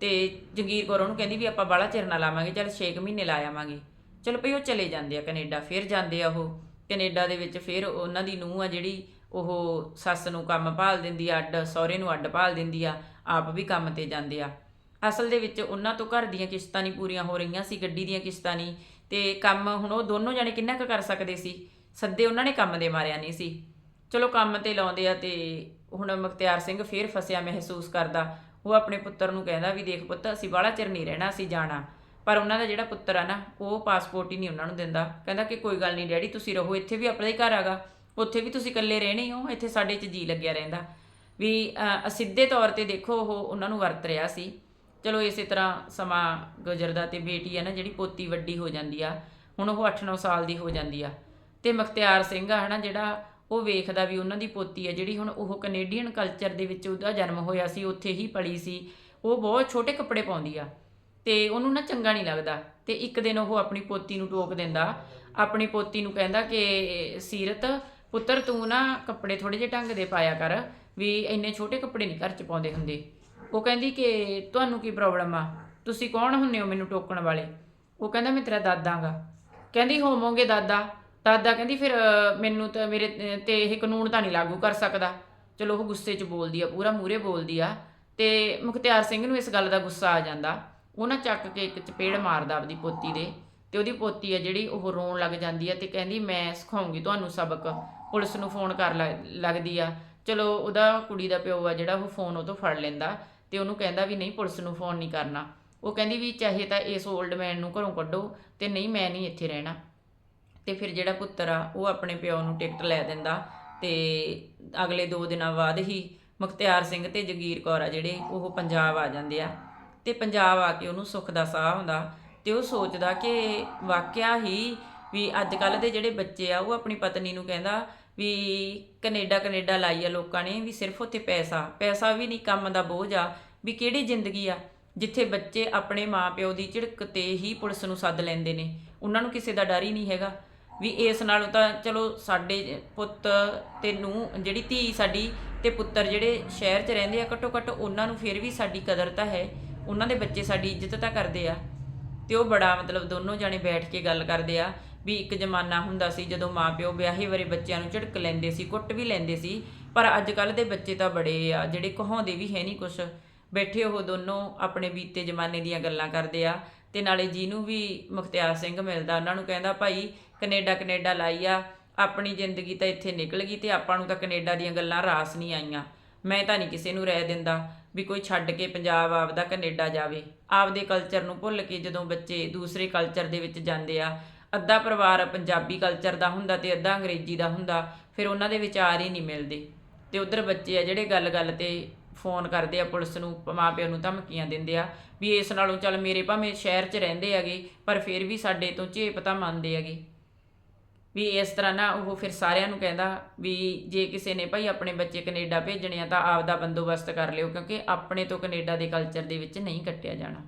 Speaker 1: ਤੇ ਜਗੀਰ ਕੌਰ ਉਹਨੂੰ ਕਹਿੰਦੀ ਵੀ ਆਪਾਂ ਬਾਹਲਾ ਚਿਰ ਨਾ ਲਾਵਾਂਗੇ, ਚਲ 6 ਮਹੀਨੇ ਲਾ ਆਵਾਂਗੇ। ਚਲ ਭਈ ਉਹ ਚਲੇ ਜਾਂਦੇ ਆ ਕੈਨੇਡਾ, ਫਿਰ ਜਾਂਦੇ ਆ ਉਹ। ਕੈਨੇਡਾ ਦੇ ਵਿੱਚ ਫਿਰ ਉਹਨਾਂ ਦੀ ਨੂੰਹ ਆ ਜਿਹੜੀ ਉਹ ਸੱਸ ਨੂੰ ਕੰਮ ਭਾਲ ਦਿੰਦੀ ਆ, ਅੱਡ ਸਹੁਰੇ ਨੂੰ ਅੱਡ ਭਾਲ ਦਿੰਦੀ ਆ, ਆਪ ਵੀ ਕੰਮ ਤੇ ਜਾਂਦੇ ਆ। ਅਸਲ ਦੇ ਵਿੱਚ ਉਹਨਾਂ ਤੋਂ ਘਰ ਦੀਆਂ ਕਿਸ਼ਤਾਂ ਨਹੀਂ ਪੂਰੀਆਂ ਹੋ ਰਹੀਆਂ ਸੀ, ਗੱਡੀ ਦੀਆਂ ਕਿਸ਼ਤਾਂ ਨਹੀਂ। ਤੇ ਕੰਮ ਹੁਣ ਉਹ ਦੋਨੋਂ ਜਣੇ ਕਿੰਨਾ ਕੁ ਕਰ ਸਕਦੇ ਸੀ? ਸੱਦੇ ਉਹਨਾਂ ਨੇ ਕੰਮ ਦੇ ਮਾਰਿਆ ਨਹੀਂ ਸੀ। ਚਲੋ ਕੰਮ ਤੇ ਲਾਉਂਦੇ ਆ ਤੇ ਹੁਣ ਮੁਖਤਿਆਰ ਸਿੰਘ ਫੇਰ ਫਸਿਆ ਮਹਿਸੂਸ ਕਰਦਾ। ਉਹ ਆਪਣੇ ਪੁੱਤਰ ਨੂੰ ਕਹਿੰਦਾ ਵੀ ਦੇਖ ਪੁੱਤ, ਅਸੀਂ ਬਾਹਲਾ ਚਿਰ ਨਹੀਂ ਰਹਿਣਾ, ਅਸੀਂ ਜਾਣਾ। ਪਰ ਉਹਨਾਂ ਦਾ ਜਿਹੜਾ ਪੁੱਤਰ ਆ ਨਾ, ਉਹ ਪਾਸਪੋਰਟ ਹੀ ਨਹੀਂ ਉਹਨਾਂ ਨੂੰ ਦਿੰਦਾ। ਕਹਿੰਦਾ ਕਿ ਕੋਈ ਗੱਲ ਨਹੀਂ, ਡੈਡੀ ਤੁਸੀਂ ਰਹੋ, ਇੱਥੇ ਵੀ ਆਪਣੇ ਹੀ ਘਰ ਆਗਾ ਉੱਥੇ ਵੀ ਤੁਸੀਂ ਇਕੱਲੇ ਰਹਿਣੇ ਹੋ ਇੱਥੇ ਸਾਡੇ 'ਚ ਜੀ ਲੱਗਿਆ ਰਹਿੰਦਾ। ਵੀ ਅਸਿੱਧੇ ਤੌਰ ਤੇ ਦੇਖੋ, ਉਹ ਉਹਨਾਂ ਨੂੰ ਵਰਤ ਰਿਹਾ ਸੀ। ਚਲੋ, ਇਸੇ ਤਰ੍ਹਾਂ ਸਮਾਂ ਗੁਜ਼ਰਦਾ ਤੇ ਬੇਟੀ ਆ ਨਾ, ਜਿਹੜੀ ਪੋਤੀ ਵੱਡੀ ਹੋ ਜਾਂਦੀ ਆ, ਹੁਣ ਉਹ 8-9 ਸਾਲ ਦੀ ਹੋ ਜਾਂਦੀ ਆ। ਤੇ ਮੁਖਤਿਆਰ ਸਿੰਘ ਆ, ਹਨਾ, ਜਿਹੜਾ ਉਹ ਵੇਖਦਾ ਵੀ ਉਹਨਾਂ ਦੀ ਪੋਤੀ ਆ, ਜਿਹੜੀ ਹੁਣ ਉਹ ਕੈਨੇਡੀਅਨ ਕਲਚਰ ਦੇ ਵਿੱਚ ਉਹਦਾ ਜਨਮ ਹੋਇਆ ਸੀ, ਉੱਥੇ ਹੀ ਪਲੀ ਸੀ। ਉਹ ਬਹੁਤ ਛੋਟੇ ਕੱਪੜੇ ਪਾਉਂਦੀ ਆ। ਤੇ ਉਹਨੂੰ ਨਾ ਚੰਗਾ ਨਹੀਂ ਲੱਗਦਾ। ਤੇ ਇੱਕ ਦਿਨ ਉਹ ਆਪਣੀ ਪੋਤੀ ਨੂੰ ਟੋਕ ਦਿੰਦਾ, ਆਪਣੀ ਪੋਤੀ ਨੂੰ ਕਹਿੰਦਾ ਕਿ, ਸੀਰਤ ਪੁੱਤਰ, ਤੂੰ ਨਾ ਕੱਪੜੇ ਥੋੜੇ ਜਿਹੇ ਢੰਗ ਦੇ ਪਾਇਆ ਕਰ, ਵੀ ਇੰਨੇ ਛੋਟੇ ਕੱਪੜੇ ਨਹੀਂ ਘਰ ਚ ਪਾਉਂਦੇ ਹੁੰਦੇ। ਉਹ ਕਹਿੰਦੀ ਕਿ ਤੁਹਾਨੂੰ ਕੀ ਪ੍ਰੋਬਲਮ ਆ? ਤੁਸੀਂ ਕੌਣ ਹੁੰਨੇ ਹੋ ਮੈਨੂੰ ਟੋਕਣ ਵਾਲੇ? ਉਹ ਕਹਿੰਦਾ, ਮੈਂ ਤੇਰਾ ਦਾਦਾ ਗਾ। ਕਹਿੰਦੀ, ਹੋਵੋਗੇ ਦਾਦਾ। ਦਾਦਾ ਕਹਿੰਦੀ, ਫਿਰ ਮੈਨੂੰ ਤਾਂ ਮੇਰੇ ਤੇ ਇਹ ਕਾਨੂੰਨ ਤਾਂ ਨਹੀਂ ਲਾਗੂ ਕਰ ਸਕਦਾ। ਚਲੋ, ਉਹ ਗੁੱਸੇ 'ਚ ਬੋਲਦੀ ਆ, ਪੂਰਾ ਮੂਰੇ ਬੋਲਦੀ ਆ। ਤੇ ਮੁਖਤਿਆਰ ਸਿੰਘ ਨੂੰ ਇਸ ਗੱਲ ਦਾ ਗੁੱਸਾ ਆ ਜਾਂਦਾ। ਉਹ ਨਾ ਚੱਕ ਕੇ ਇੱਕ ਚਪੇੜ ਮਾਰਦਾ ਆਪਦੀ ਪੋਤੀ ਦੇ। ਤੇ ਉਹਦੀ ਪੋਤੀ ਆ ਜਿਹੜੀ, ਉਹ ਰੋਣ ਲੱਗ ਜਾਂਦੀ ਆ ਤੇ ਕਹਿੰਦੀ, ਮੈਂ ਸਿਖਾਉਂਗੀ ਤੁਹਾਨੂੰ ਸਬਕ। ਪੁਲਿਸ ਨੂੰ ਫੋਨ ਕਰ ਲੱਗ- ਲੱਗਦੀ ਆ। ਚਲੋ, ਉਹਦਾ ਕੁੜੀ ਦਾ ਪਿਓ ਆ ਜਿਹੜਾ, ਉਹ ਫੋਨ ਉਹ ਤੋਂ ਫੜ ਲੈਂਦਾ ਤੇ ਉਹਨੂੰ ਕਹਿੰਦਾ ਵੀ ਨਹੀਂ, ਪੁਲਿਸ ਨੂੰ ਫੋਨ ਨਹੀਂ ਕਰਨਾ। ਉਹ ਕਹਿੰਦੀ ਵੀ ਚਾਹੇ ਤਾਂ ਇਸ 올ਡ ਮੈਨ ਨੂੰ ਘਰੋਂ ਕੱਢੋ ਤੇ ਨਹੀਂ, ਮੈਂ ਨਹੀਂ ਇੱਥੇ ਰਹਿਣਾ। ਤੇ ਫਿਰ ਜਿਹੜਾ ਪੁੱਤਰ ਆ, ਉਹ ਆਪਣੇ ਪਿਓ ਨੂੰ ਟਿਕਟ ਲੈ ਦਿੰਦਾ ਤੇ ਅਗਲੇ 2 ਦਿਨਾਂ ਬਾਅਦ ਹੀ ਮੁਖਤਿਆਰ ਸਿੰਘ ਤੇ ਜਗੀਰ ਕੌਰ ਆ ਜਿਹੜੇ, ਉਹ ਪੰਜਾਬ ਆ ਜਾਂਦੇ ਆ। ਤੇ ਪੰਜਾਬ ਆ ਕੇ ਉਹਨੂੰ ਸੁੱਖ ਦਾ ਸਾਹ ਹੁੰਦਾ ਤੇ ਉਹ ਸੋਚਦਾ ਕਿ ਵਾਕਿਆ ਹੀ ਵੀ ਅੱਜ ਕੱਲ ਦੇ ਜਿਹੜੇ ਬੱਚੇ ਆ, ਉਹ ਆਪਣੀ ਪਤਨੀ ਨੂੰ ਕਹਿੰਦਾ ਵੀ ਕੈਨੇਡਾ ਕੈਨੇਡਾ ਲਾਈ ਆ ਲੋਕਾਂ ਨੇ ਵੀ ਸਿਰਫ ਉੱਥੇ ਪੈਸਾ ਪੈਸਾ ਵੀ ਨਹੀਂ, ਕੰਮ ਦਾ ਬੋਝ ਆ, ਵੀ ਕਿਹੜੀ ਜ਼ਿੰਦਗੀ ਆ, ਜਿੱਥੇ ਬੱਚੇ ਆਪਣੇ ਮਾਪਿਓ ਦੀ ਝਿੜਕ ਤੇ ਹੀ ਪੁਲਿਸ ਨੂੰ ਸੱਦ ਲੈਂਦੇ ਨੇ। ਉਹਨਾਂ ਨੂੰ ਕਿਸੇ ਦਾ ਡਰ ਹੀ ਨਹੀਂ ਹੈਗਾ। ਵੀ ਇਸ ਨਾਲੋਂ ਤਾਂ ਚਲੋ ਸਾਡੇ ਪੁੱਤ ਤੇ ਨੂੰ ਜਿਹੜੀ ਧੀ ਸਾਡੀ ਤੇ ਪੁੱਤਰ ਜਿਹੜੇ ਸ਼ਹਿਰ 'ਚ ਰਹਿੰਦੇ ਆ ਘੱਟੋ ਘੱਟ ਉਹਨਾਂ ਨੂੰ ਫਿਰ ਵੀ ਸਾਡੀ ਕਦਰ ਤਾਂ ਹੈ। ਉਹਨਾਂ ਦੇ ਬੱਚੇ ਸਾਡੀ ਇੱਜ਼ਤ ਤਾਂ ਕਰਦੇ ਆ। ਤੇ ਉਹ ਬੜਾ ਮਤਲਬ ਦੋਨੋਂ ਜਾਣੇ ਬੈਠ ਕੇ ਗੱਲ ਕਰਦੇ ਆ ਵੀ ਇੱਕ ਜ਼ਮਾਨਾ ਹੁੰਦਾ ਸੀ ਜਦੋਂ ਮਾਪਿਓ ਵਿਆਹੇ ਵਰੇ ਬੱਚਿਆਂ ਨੂੰ ਝਿੜਕ ਲੈਂਦੇ ਸੀ, ਕੁੱਟ ਵੀ ਲੈਂਦੇ ਸੀ। ਪਰ ਅੱਜ ਕੱਲ ਦੇ ਬੱਚੇ ਤਾਂ ਬੜੇ ਆ, ਜਿਹੜੇ ਕਹਾਉਂਦੇ ਵੀ ਹੈ ਨਹੀਂ ਕੁਛ। ਬੈਠੇ ਉਹ ਦੋਨੋਂ ਆਪਣੇ ਬੀਤੇ ਜ਼ਮਾਨੇ ਦੀਆਂ ਗੱਲਾਂ ਕਰਦੇ ਆ ਤੇ ਨਾਲੇ ਜਿਹਨੂੰ ਵੀ ਮੁਖਤਿਆਰ ਸਿੰਘ ਮਿਲਦਾ, ਉਹਨਾਂ ਨੂੰ ਕਹਿੰਦਾ, ਭਾਈ ਕੈਨੇਡਾ ਕੈਨੇਡਾ ਲਾਈ ਆ, ਆਪਣੀ ਜ਼ਿੰਦਗੀ ਤਾਂ ਇੱਥੇ ਨਿਕਲ ਗਈ ਤੇ ਆਪਾਂ ਨੂੰ ਤਾਂ ਕੈਨੇਡਾ ਦੀਆਂ ਗੱਲਾਂ ਰਾਸ ਨਹੀਂ ਆਈਆਂ। ਮੈਂ ਤਾਂ ਨਹੀਂ ਕਿਸੇ ਨੂੰ ਰਹਿ ਦਿੰਦਾ ਵੀ ਕੋਈ ਛੱਡ ਕੇ ਪੰਜਾਬ ਆਪਦਾ ਕੈਨੇਡਾ ਜਾਵੇ। ਆਪਦੇ ਕਲਚਰ ਨੂੰ ਭੁੱਲ ਕੇ ਜਦੋਂ ਬੱਚੇ ਦੂਸਰੇ ਕਲਚਰ ਦੇ ਵਿੱਚ ਜਾਂਦੇ ਆ ਅੱਧਾ ਪਰਿਵਾਰ ਪੰਜਾਬੀ ਕਲਚਰ ਦਾ ਹੁੰਦਾ ਤੇ ਅੱਧਾ ਅੰਗਰੇਜ਼ੀ ਦਾ ਹੁੰਦਾ, ਫਿਰ ਉਹਨਾਂ ਦੇ ਵਿਚਾਰ ਹੀ ਨਹੀਂ ਮਿਲਦੇ। ਤੇ ਉਧਰ ਬੱਚੇ ਆ ਜਿਹੜੇ ਗੱਲ-ਗੱਲ ਤੇ ਫੋਨ ਕਰਦੇ ਆ ਪੁਲਿਸ ਨੂੰ ਮਾਪਿਆਂ ਨੂੰ ਧਮਕੀਆਂ ਦਿੰਦੇ ਆ ਵੀ ਇਸ ਨਾਲੋਂ ਚੱਲ ਮੇਰੇ ਭਾਵੇਂ ਸ਼ਹਿਰ 'ਚ ਰਹਿੰਦੇ ਹੈਗੇ, ਪਰ ਫਿਰ ਵੀ ਸਾਡੇ ਤੋਂ ਝੇਪ ਤਾਂ ਮੰਨਦੇ ਹੈਗੇ। ਵੀ ਇਸ ਤਰ੍ਹਾਂ ਨਾ ਉਹ ਫਿਰ ਸਾਰਿਆਂ ਨੂੰ ਕਹਿੰਦਾ ਵੀ ਜੇ ਕਿਸੇ ਨੇ ਭਾਈ ਆਪਣੇ ਬੱਚੇ ਕੈਨੇਡਾ ਭੇਜਣੇ ਆ ਤਾਂ ਆਪ ਦਾ ਬੰਦੋਬਸਤ ਕਰ ਲਿਓ, ਕਿਉਂਕਿ ਆਪਣੇ ਤੋਂ ਕੈਨੇਡਾ ਦੇ ਕਲਚਰ ਦੇ ਵਿੱਚ ਨਹੀਂ ਕੱਟਿਆ ਜਾਣਾ।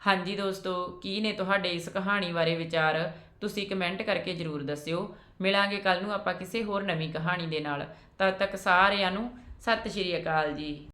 Speaker 1: ਹਾਂਜੀ ਦੋਸਤੋ, ਕੀ ਨੇ ਤੁਹਾਡੇ ਇਸ ਕਹਾਣੀ ਬਾਰੇ ਵਿਚਾਰ? ਤੁਸੀਂ ਕਮੈਂਟ ਕਰਕੇ ਜਰੂਰ ਦੱਸਿਓ। ਮਿਲਾਂਗੇ ਕੱਲ ਨੂੰ ਆਪਾਂ ਕਿਸੇ ਹੋਰ ਨਵੀਂ ਕਹਾਣੀ ਦੇ ਨਾਲ। ਤਦ ਤੱਕ ਸਾਰਿਆਂ ਨੂੰ ਸਤਿ ਸ਼੍ਰੀ ਅਕਾਲ ਜੀ।